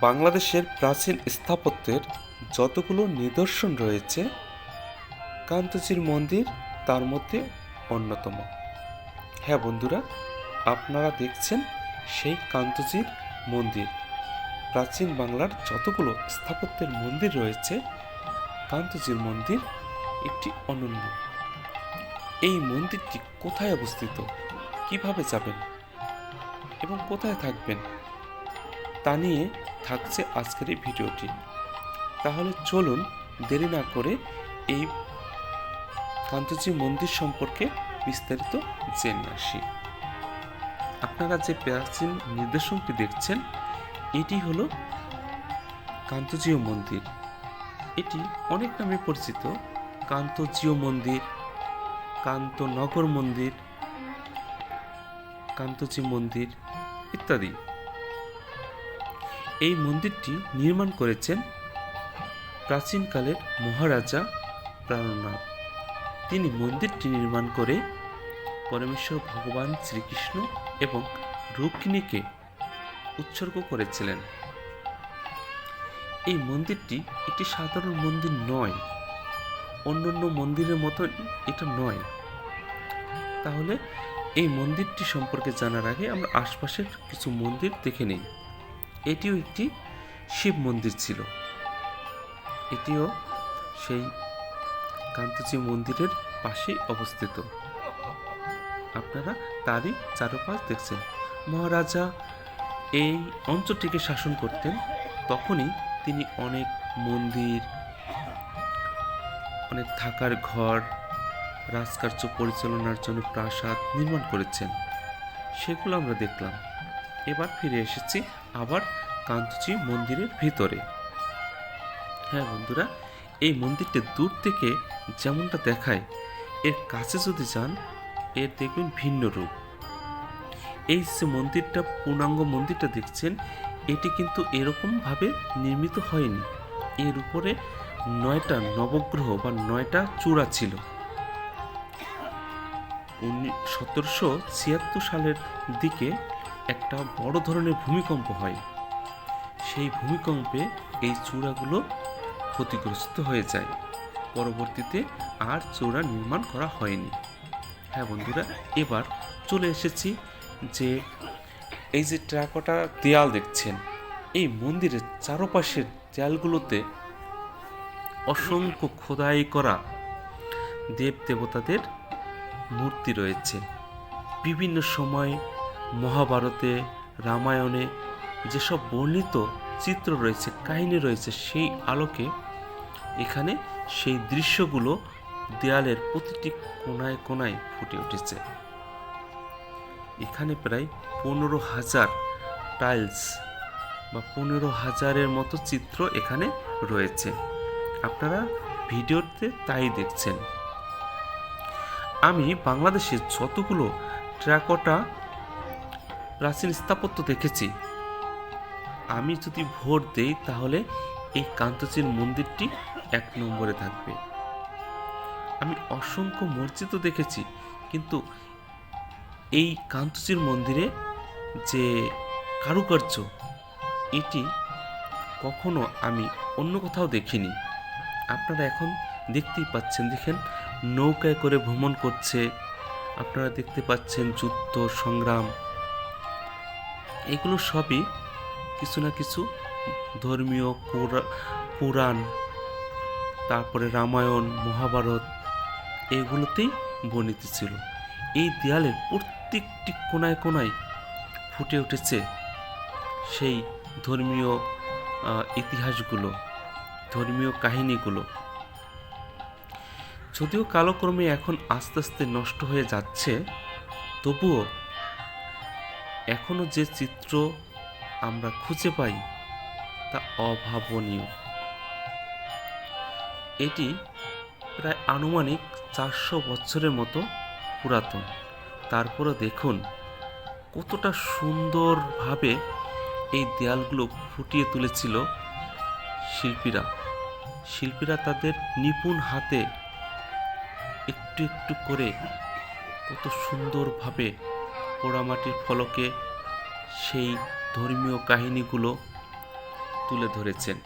বাংলাদেশের প্রাচীন স্থাপত্যের যতগুলো নিদর্শন রয়েছে, কান্তজির মন্দির তার মধ্যে অন্যতম। হ্যাঁ বন্ধুরা, আপনারা দেখছেন সেই কান্তজির মন্দির। প্রাচীন বাংলার যতগুলো স্থাপত্যের মন্দির রয়েছে, কান্তজির মন্দির একটি অনন্য। এই মন্দিরটি কোথায় অবস্থিত? কীভাবে যাবেন? এবং কোথায় থাকবেন? তা নিয়ে থাকছে আজকের এই ভিডিওটি। তাহলে চলুন দেরি না করে এই কান্তজি মন্দির সম্পর্কে বিস্তারিত জেনে আসি। আপনারা যে প্রাচীন নির্দেশনটি দেখছেন, এটি হলো কান্তজীয় মন্দির। এটি অনেক নামে পরিচিত। কান্তজীয় মন্দির, কান্তনগর মন্দির, কান্তজি মন্দির ইত্যাদি। এই মন্দিরটি নির্মাণ করেছেন প্রাচীনকালের মহারাজা প্রাণনাথ। তিনি মন্দিরটি নির্মাণ করে পরমেশ্বর ভগবান শ্রীকৃষ্ণ এবং রুক্মিণীকে উৎসর্গ করেছিলেন। এই মন্দিরটি একটি সাধারণ মন্দির নয়, অন্যান্য মন্দিরের মতো এটা নয়। তাহলে এই মন্দিরটি সম্পর্কে জানার আগে আমরা আশপাশের কিছু মন্দির দেখে নিই। এটিও একটি শিব মন্দির ছিল। এটিও সেই কান্তজি মন্দিরের পাশেই অবস্থিত। আপনারা তারই চারোপাশ দেখছেন। মহারাজা এই অঞ্চলটিকে শাসন করতেন। তখনই তিনি অনেক মন্দির, অনেক থাকার ঘর, রাজকার্য পরিচালনার জন্য প্রাসাদ নির্মাণ করেছেন। সেগুলো আমরা দেখলাম। এবার ফিরে এসেছি আবার কান্তজি মন্দিরের ভিতরে। হ্যাঁ বন্ধুরা, এই মন্দিরটা দূর থেকে যেমনটা দেখায়, এর কাছে যদি যান, এর দেখবেন ভিন্ন রূপ। এই যে মন্দিরটা, পূর্ণাঙ্গ মন্দিরটা দেখছেন, এটি কিন্তু এরকমভাবে নির্মিত হয়নি। এর উপরে নয়টা নবগ্রহ বা নয়টা চূড়া ছিল। সতেরোশো ছিয়াত্তর সালের দিকে একটা বড় ধরনের ভূমিকম্প হয়। সেই ভূমিকম্পে এই চূড়াগুলো ক্ষতিগ্রস্ত হয়ে যায়। পরবর্তীতে আর চূড়া নির্মাণ করা হয়নি। হ্যাঁ বন্ধুরা, এবার চলে এসেছি যে এই যে ট্রাকটা দেয়াল দেখছেন, এই মন্দিরের চারপাশের দেয়ালগুলোতে অসংখ্য খোদাই করা দেব দেবতাদের মূর্তি রয়েছে। বিভিন্ন সময় মহাভারতে, রামায়ণে যেসব বর্ণিত চিত্র রয়েছে, কাহিনী রয়েছে, সেই আলোকে এখানে সেই দৃশ্যগুলো দেয়ালের প্রতিটি কোনায় কোনায় ফুটে উঠেছে। এখানে প্রায় পনেরো হাজার টাইলস বা পনেরো হাজারের মতো চিত্র এখানে রয়েছে। আপনারা ভিডিওতে তাই দেখছেন। আমি বাংলাদেশের যতগুলো ট্র্যাকটা প্রাচীন স্থাপত্য দেখেছি। আমি যদি ভোট দেই, তাহলে এই কান্তজির মন্দিরটি এক নম্বরে থাকবে। আমি অসংখ্য মসজিদও দেখেছি, কিন্তু এই কান্তজির মন্দিরে যে কারুকার্য, এটি কখনো আমি অন্য কোথাও দেখিনি। আপনারা এখন দেখতেই পাচ্ছেন, দেখেন নৌকায় করে ভ্রমণ করছে। আপনারা দেখতে পাচ্ছেন যুদ্ধ, সংগ্রাম। এগুলো সবই কিছু না কিছু ধর্মীয় পুরাণ তারপরে রামায়ণ, মহাভারত এগুলোতেই বর্ণিত ছিল। এই দেয়ালের প্রত্যেকটি কোনায় কোনায় ফুটে উঠেছে সেই ধর্মীয় ইতিহাসগুলো, ধর্মীয় কাহিনীগুলো। যদিও কালক্রমে এখন আস্তে আস্তে নষ্ট হয়ে যাচ্ছে, তবুও এখনও যে চিত্র আমরা খুঁজে পাই তা অভাবনীয়। এটি প্রায় আনুমানিক চারশো বছরের মতো পুরাতন। তারপরে দেখুন কতটা সুন্দরভাবে এই দেয়ালগুলো ফুটিয়ে তুলেছিল শিল্পীরা। শিল্পীরা তাদের নিপুণ হাতে একটু একটু করে কত সুন্দরভাবে পোড়ামাটির ফলকে সেই ধর্মীয় কাহিনীগুলো তুলে ধরেছেন।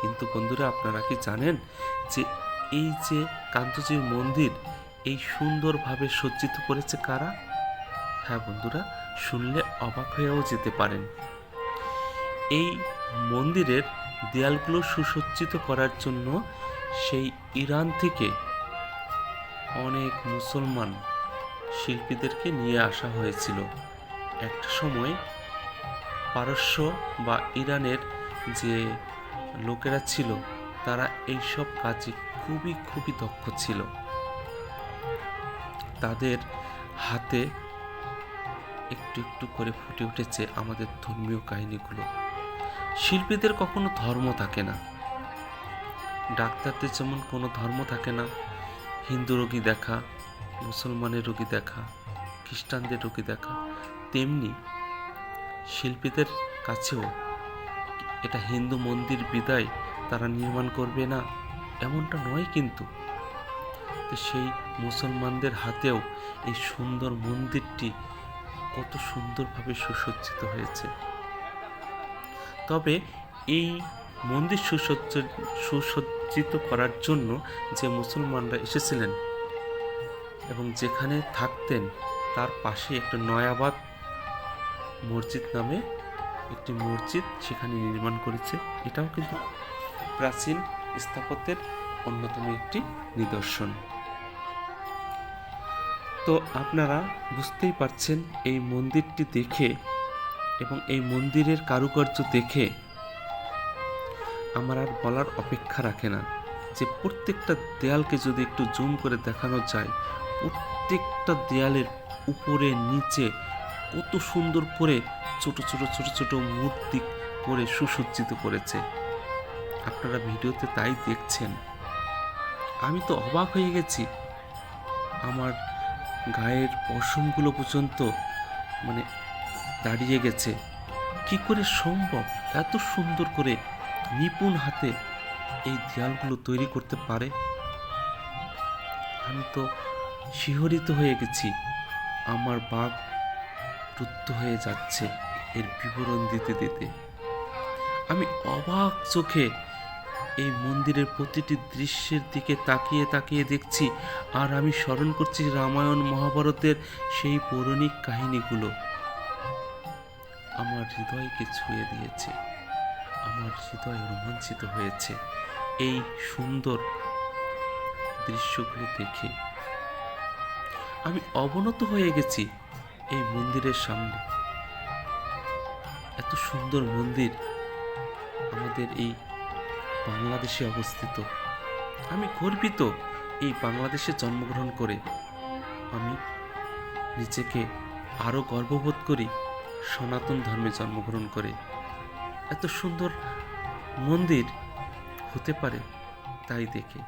কিন্তু বন্ধুরা, আপনারা কি জানেন যে এই যে কান্তজির মন্দির, এই সুন্দরভাবে সজ্জিত করেছে কারা? হ্যাঁ বন্ধুরা, শুনলে অবাক হয়েও যেতে পারেন। এই মন্দিরের দেয়ালগুলো সুসজ্জিত করার জন্য সেই ইরান থেকে অনেক মুসলমান শিল্পীদেরকে নিয়ে আসা হয়েছিল। একটা সময় পারস্য বা ইরানের যে লোকেরা ছিল, তারা এইসব কাজে খুবই খুবই দক্ষ ছিল। তাদের হাতে একটু একটু করে ফুটে উঠেছে আমাদের ধর্মীয় কাহিনীগুলো। শিল্পীদের কখনো ধর্ম থাকে না। ডাক্তারদের যেমন কোনো ধর্ম থাকে না। হিন্দু রোগী দেখা মুসলমানের রোগী দেখা, খ্রিস্টানদের রোগী দেখা, তেমনি শিল্পীদের কাছেও এটা হিন্দু মন্দির বিদায় তারা নির্মাণ করবে না, এমনটা নয় কিন্তু। সেই মুসলমানদের হাতেও এই সুন্দর মন্দিরটি কত সুন্দরভাবে সুসজ্জিত হয়েছে। তবে এই মন্দির সুসজ্জ, সুসজ্জিত করার জন্য যে মুসলমানরা এসেছিলেন এবং যেখানে থাকতেন তার পাশে একটা নয়াবাদ মসজিদ নামে একটি মসজিদ সেখানে নির্মাণ করেছে। এটাও কিন্তু প্রাচীন স্থাপত্যের অন্যতম একটি নিদর্শন। তো আপনারা বুঝতেই পারছেন, এই মন্দিরটি দেখে এবং এই মন্দিরের কারুকার্য দেখে আমার আর বলার অপেক্ষা রাখে না যে প্রত্যেকটা দেয়ালকে যদি একটু জুম করে দেখানো যায় প্রত্যেকটা দেয়ালের উপরে, নিচে কত সুন্দর করে ছোট ছোট ছোট ছোট মূর্তি করে সুসজ্জিত করেছে। আপনারা ভিডিওতে তাই দেখছেন। আমি তো অবাক হয়ে গেছি। আমার গায়ের পশমগুলো পর্যন্ত মানে দাঁড়িয়ে গেছে। কি করে সম্ভব? এত সুন্দর করে নিপুণ হাতে এই দেয়ালগুলো তৈরি করতে পারে? আমি তো শিহরিত হয়ে গেছি। আমার বাঘ রুদ্ধ হয়ে যাচ্ছে এর বিবরণ দিতে দিতে। আমি অবাক চোখে এই মন্দিরের প্রতিটি দৃশ্যের দিকে তাকিয়ে তাকিয়ে দেখছি আর আমি স্মরণ করছি রামায়ণ মহাভারতের সেই পৌরাণিক কাহিনীগুলো। আমার হৃদয়কে ছুঁয়ে দিয়েছে। আমার হৃদয় রোমাঞ্চিত হয়েছে। এই সুন্দর দৃশ্যগুলো দেখে আমি অবনত হয়ে গেছি এই মন্দিরের সামনে। এত সুন্দর মন্দির আমাদের এই বাংলাদেশে অবস্থিত। আমি গর্বিত এই বাংলাদেশে জন্মগ্রহণ করে। আমি নিজেকে আরও গর্ববোধ করি সনাতন ধর্মে জন্মগ্রহণ করে। এত সুন্দর মন্দির হতে পারে তাই দেখে।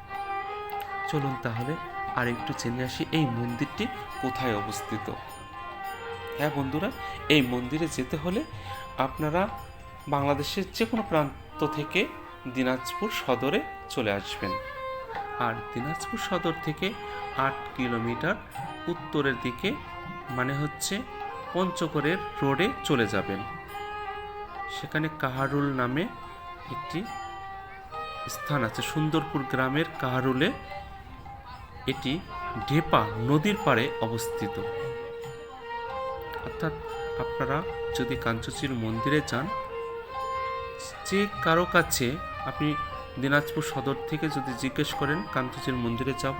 চলুন তাহলে আর একটু জেনে আসি, এই মন্দিরটি কোথায় অবস্থিত? হ্যাঁ বন্ধুরা, এই মন্দিরে যেতে হলে আপনারা বাংলাদেশের যে কোনো প্রান্ত থেকে দিনাজপুর সদরে চলে আসবেন। আর দিনাজপুর সদর থেকে আট কিলোমিটার উত্তরের দিকে মানে হচ্ছে পঞ্চগড়ের রোডে চলে যাবেন। সেখানে কাহারুল নামে একটি স্থান আছে, সুন্দরপুর গ্রামের কাহারুলে। এটি ঢেপা নদীর পাড়ে অবস্থিত। অর্থাৎ আপনারা যদি কাঞ্চচির মন্দিরে যান, যে কারও কাছে আপনি দিনাজপুর সদর থেকে যদি জিজ্ঞেস করেন কান্তজির মন্দিরে যাব,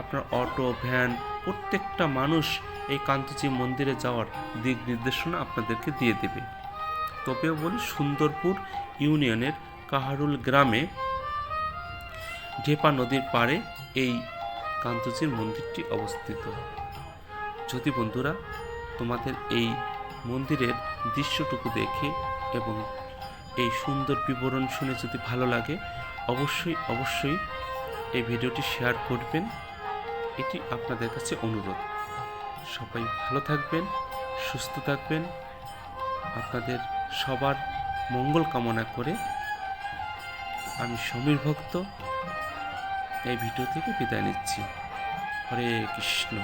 আপনার অটো, ভ্যান, প্রত্যেকটা মানুষ এই কান্তজি মন্দিরে যাওয়ার দিক নির্দেশনা আপনাদেরকে দিয়ে দেবে। তবেও বলি সুন্দরপুর ইউনিয়নের কাহারুল গ্রামে ঢেপা নদীর পাড়ে এই কান্তজির মন্দিরটি অবস্থিত। যদি বন্ধুরা তোমাদের এই মন্দিরের দৃশ্যটুকু দেখে এবং এই সুন্দর বিবরণ শুনে যদি ভালো লাগে, অবশ্যই অবশ্যই এই ভিডিওটি শেয়ার করবেন। এটি আপনাদের কাছে অনুরোধ। সবাই ভালো থাকবেন, সুস্থ থাকবেন। আপনাদের সবার মঙ্গল কামনা করে আমি সমীর ভক্ত। এই ভিডিও থেকে বিদায় নিচ্ছি। হরে কৃষ্ণ।